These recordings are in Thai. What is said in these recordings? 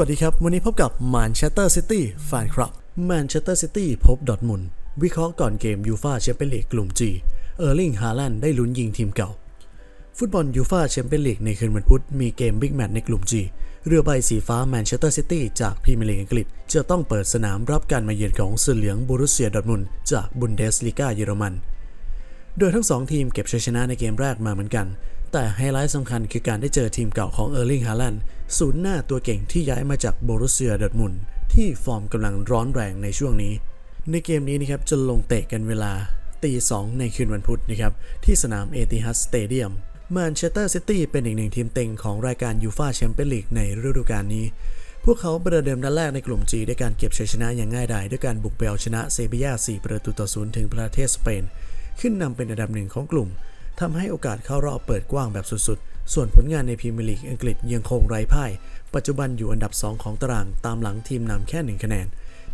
วัสดีครับ วันนี้พบกับแมนเชสเตอร์ซิตี้แฟนคลับแมนเชสเตอร์ซิตี้พบดอทมุนวิเคราะห์ก่อนเกมยูฟาแชมเปี้ยนลีกกลุ่ม G เออร์ลิงฮาแลนได้ลุ้นยิงทีมเก่า ฟุตบอลยูฟาแชมเปี้ยนลีกในคืนวันพุธมีเกมบิ๊กแมตช์ในกลุ่ม G เรือใบสีฟ้าแมนเชสเตอร์ซิตี้จากพรีเมียร์ลีกอังกฤษ จะต้องเปิดสนามรับการมาเยือนของเสือเหลืองบูรุสเซียดอทมุนด์จากบุนเดสลีกาเยอรมัน โดยทั้งสองทีมเก็บชัยชนะในเกมแรกมาเหมือนกัน แต่ไฮไลท์สำคัญคือการได้เจอทีมเก่าของเออร์ลิงฮาแลนด์ศูนย์หน้าตัวเก่งที่ย้ายมาจากโบรุสเซียดอร์ทมุนที่ฟอร์มกำลังร้อนแรงในช่วงนี้ ในเกมนี้นะครับจะลงเตะกันเวลาตีสองในคืนวันพุธนะครับที่สนามเอติฮัดสเตเดียมแมนเชสเตอร์ซิตี้เป็นอีกหนึ่งทีมเต็งของรายการยูฟาแชมเปี้ยนลีกในฤดูกาลนี้ พวกเขาประเดิมนัดแรกในกลุ่ม G ด้วยการเก็บชัยชนะอย่างง่ายดายด้วยการบุกไปเอาชนะเซบียา 4 ประตูต่อศูนย์ถึงประเทศสเปน ขึ้นนำเป็นอันดับหนึ่งของกลุ่ม ทำให้โอกาสเข้ารอบเปิดกว้างแบบสุดๆ ส่วนผลงานในพรีเมียร์ลีกอังกฤษยังคงไร้พ่าย ปัจจุบันอยู่อันดับ 2 ของตารางตามหลังทีมนำแค่ 1 คะแนน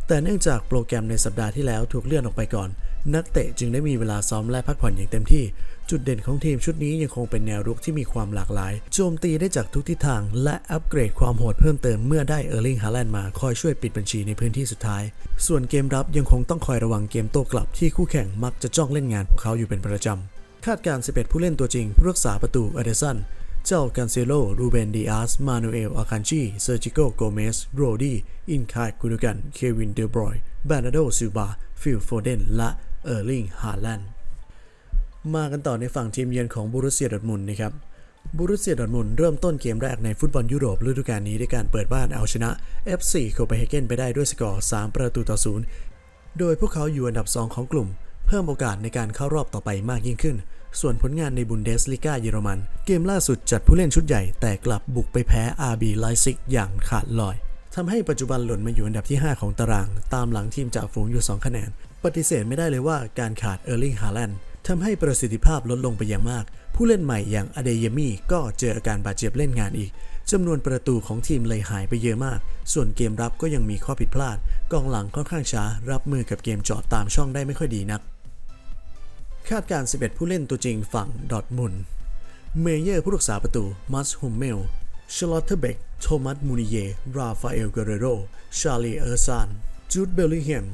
แต่เนื่องจากโปรแกรมในสัปดาห์ที่แล้วถูกเลื่อนออกไปก่อน นักเตะจึงได้มีเวลาซ้อมและพักผ่อนอย่างเต็มที่ จุดเด่นของทีมชุดนี้ยังคงเป็นแนวรุกที่มีความหลากหลาย โจมตีได้จากทุกทิศทาง และอัปเกรดความโหดเพิ่มเติมเมื่อได้เออร์ลิงฮาแลนด์มาคอยช่วยปิดบัญชีในพื้นที่สุดท้าย ส่วนเกมรับยังคงต้องคอยระวังเกมโต้กลับที่คู่แข่งมักจะจ้องเล่นงานพวกเขาอยู่เป็นประจำ คาดการ 11 ผู้เล่นตัวจริง ผู้รักษาประตูอเดสัน เจ้ากันเซโล รูเบนดิอาส มานูเอล อาคันชี เซอร์จิโก โกเมส โรดี้ อินคายกุนกัน เควิน เดบรอยบานาโด ซิลบา ฟิลโฟเดน และเออร์ลิง ฮาแลนด์ มากันต่อในฝั่งทีมเยือนของบูรุสเซียดอทมุนนะครับบูรุสเซียดอทมุนเริ่มต้นเกมแรกในฟุตบอลยุโรปฤดูกาลนี้ด้วยการเปิดบ้านเอาชนะ FC โคเปนเฮเกนไปได้ด้วยสกอร์ 3 ประตูต่อศูนย์โดยพวกเขาอยู่อันดับ 2 ของกลุ่ม พิ่มโอกาสในการเข้ารอบต่อไปมากยิ่งขึ้น ส่วนผลงานในบุนเดสลิกาเยอรมัน เกมล่าสุดจัดผู้เล่นชุดใหญ่แต่กลับบุกไปแพ้ RB ไลซิกอย่างขาดลอยทำให้ปัจจุบันหล่นมาอยู่อันดับที่ 5 ของตาราง ตามหลังทีมจ่าฝูงอยู่ 2 คะแนน ปฏิเสธไม่ได้เลยว่าการขาดเออร์ลิงฮาแลนด์ทำให้ประสิทธิภาพลดลงไปอย่างมาก ผู้เล่นใหม่อย่างอเดเยมี่ก็เจออาการบาดเจ็บเล่นงานอีกจำนวนประตูของทีมเลยหายไปเยอะมาก ส่วนเกมรับก็ยังมีข้อผิดพลาด กองหลังค่อนข้างช้า รับมือกับเกมจาะตามช่องได้ไม่ค่อยดีนัก คาดการ 11 ผู้เล่นตัวจริงฝั่งดอทมุนเมเยอร์ผู้รักษาประตู มัสฮุมเมล ชลอตเทเบก โทมัส มูนิเย ราฟาเอล เกเรโร ชาลี เออร์ซาน จูด เบลลิงแฮม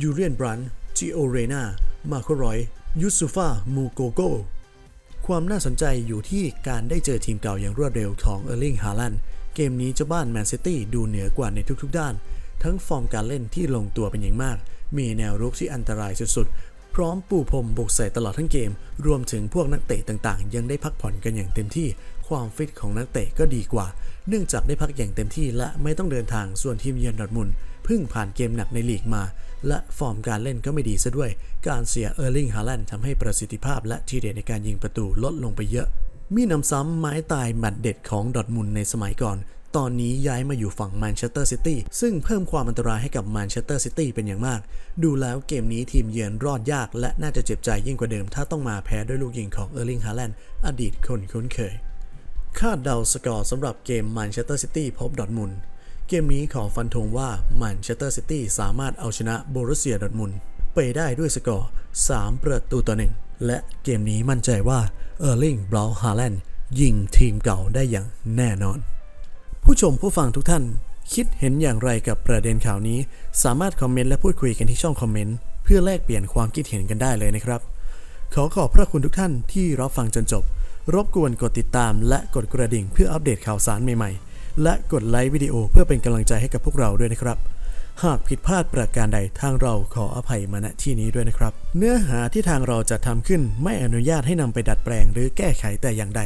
ยูเรียน บรันจิโอเรนา มาโครอย ยูสุฟา มูโกโก ความน่าสนใจอยู่ที่การได้เจอทีมเก่าอย่างรวดเร็วของเออร์ลิง ฮาแลนเกมนี้เจ้าบ้านแมนซิตี้ดูเหนือกว่าในทุกๆด้าน ทั้งฟอร์มการเล่นที่ลงตัวเป็นอย่างมาก มีแนวรุกที่อันตรายสุด พร้อมปูพรมบุกใส่ตลอดทั้งเกม รวมถึงพวกนักเตะต่างๆ ยังได้พักผ่อนกันอย่างเต็มที่ ความฟิตของนักเตะก็ดีกว่า เนื่องจากได้พักอย่างเต็มที่และไม่ต้องเดินทางส่วนทีมเยือนดอร์ทมุนเพิ่งผ่านเกมหนักในลีกมา และฟอร์มการเล่นก็ไม่ดีซะด้วย การเสียเออร์ลิงฮาแลนด์ทำให้ประสิทธิภาพและทีเด็ดในการยิงประตูลดลงไปเยอะมีนำซ้ำไม้ตายแมตช์เด็ดของดอทมุนในสมัยก่อน ตอนนี้ย้ายมาอยู่ฝั่งแมนเชสเตอร์ซิตี้ซึ่งเพิ่มความอันตรายให้กับแมนเชสเตอร์ซิตี้เป็นอย่างมาก ดูแล้วเกมนี้ทีมเยือนรอดยาก และน่าจะเจ็บใจยิ่งกว่าเดิม ถ้าต้องมาแพ้ด้วยลูกยิงของเออร์ลิงฮาแลนด์อดีตคนคุ้นเคย คาดเดาสกอร์สำหรับเกมแมนเชสเตอร์ซิตี้พบดอร์ทมุนเกมนี้ขอฟันธงว่าแมนเชสเตอร์ซิตี้สามารถเอาชนะโบรุสเซียดอร์ทมุนไปได้ด้วยสกอร์ 3 ประตูต่อหนึ่งและเกมนี้มั่นใจว่าเออร์ลิงบราวฮาแลนด์ยิงทีมเก่าได้อย่างแน่นอน ผู้ชมผู้ฟังทุกท่าน คิดเห็นอย่างไรกับประเด็นข่าวนี้ สามารถคอมเมนต์และพูดคุยกันที่ช่องคอมเมนต์เพื่อแลกเปลี่ยนความคิดเห็นกันได้เลยนะครับ ขอขอบพระคุณทุกท่านที่รับฟังจนจบ รบกวนกดติดตาม และกดกระดิ่งเพื่ออัปเดตข่าวสารใหม่ๆ และกดไลค์วิดีโอเพื่อเป็นกำลังใจให้กับพวกเราด้วยนะครับ หากผิดพลาดประการใดทางเราขออภัยมาณที่นี้ด้วยนะครับ เนื้อหาที่ทางเราจะทำขึ้นไม่อนุญาตให้นำไปดัดแปลงหรือแก้ไขแต่อย่างใด